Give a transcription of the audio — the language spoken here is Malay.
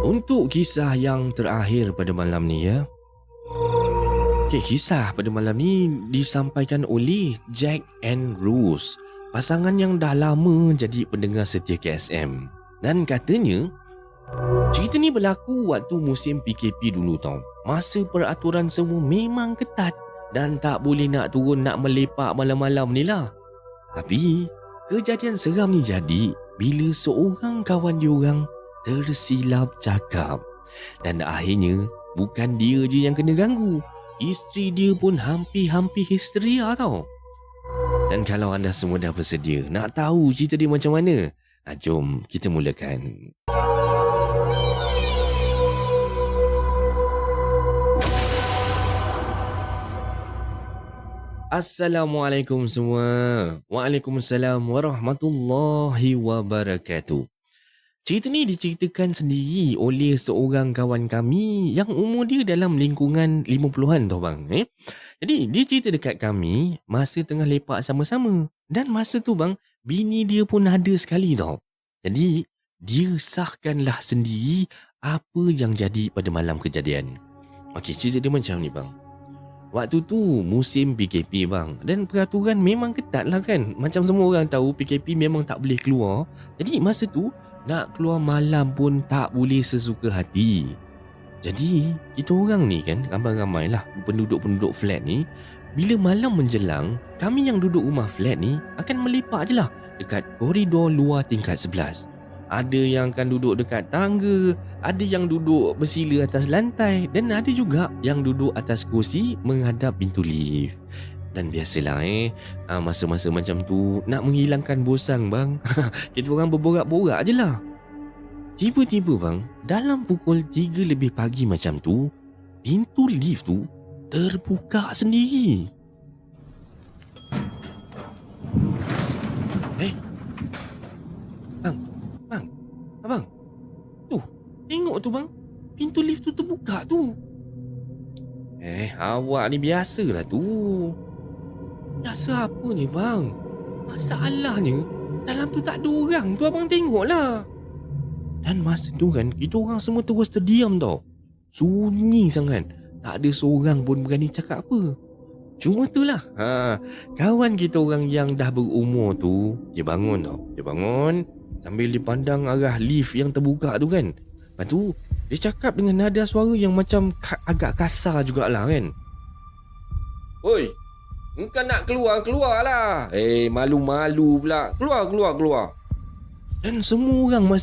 Untuk kisah yang terakhir pada malam ni ya. Okay, kisah pada malam ni disampaikan oleh Jack and Rose. Pasangan yang dah lama jadi pendengar setia KSM. Dan katanya, cerita ni berlaku waktu musim PKP dulu tau. Masa peraturan semua memang ketat dan tak boleh nak turun nak melepak malam-malam ni lah. Tapi, kejadian seram ni jadi bila seorang kawan diorang tersilap cakap. Dan akhirnya, bukan dia je yang kena ganggu. Isteri dia pun hampir-hampir histeria tau. Dan kalau anda semua dah bersedia nak tahu cerita dia macam mana, ah, jom kita mulakan. Assalamualaikum semua. Waalaikumsalam warahmatullahi wabarakatuh. Cerita ni diceritakan sendiri oleh seorang kawan kami yang umur dia dalam lingkungan 50-an tau bang. Eh? Jadi dia cerita dekat kami masa tengah lepak sama-sama. Dan masa tu bang, bini dia pun ada sekali tau. Jadi dia sahkanlah sendiri apa yang jadi pada malam kejadian. Okey, cerita dia macam ni bang. Waktu tu musim PKP bang. Dan peraturan memang ketat lah kan? Macam semua orang tahu PKP memang tak boleh keluar. Jadi masa tu Nak keluar malam pun tak boleh sesuka hati. Jadi kita orang ni kan Ramai-ramai lah penduduk-penduduk flat ni Bila malam menjelang Kami yang duduk rumah flat ni Akan melepak je lah Dekat koridor luar tingkat 11 ada yang akan duduk dekat tangga, ada yang duduk bersila atas lantai dan ada juga yang duduk atas kursi menghadap pintu lift. Dan biasalah eh, ah, masa-masa macam tu nak menghilangkan bosan bang. Kita orang berborak-borak je lah. Tiba-tiba bang, dalam pukul 3 lebih pagi macam tu, pintu lift tu terbuka sendiri. Eh, Abang, tu, tengok tu bang. Pintu lift tu terbuka tu. Eh, awak ni biasalah tu. Biasa apa ni bang? Masalahnya, dalam tu tak ada orang tu abang tengoklah. Dan masa tu kan, kita orang semua terus terdiam tau. Sunyi sangat. Tak ada seorang pun berani cakap apa. Cuma tu lah. Ha, kawan kita orang yang dah berumur tu, dia bangun tau. Dia bangun, Sambil dipandang arah lift yang terbuka tu kan. Lepas tu Dia cakap dengan nada suara yang macam ka- Agak kasar jugalah kan. Oi Engkau nak keluar, keluar lah Eh, malu-malu pula. Keluar, keluar, keluar. Dan semua orang masa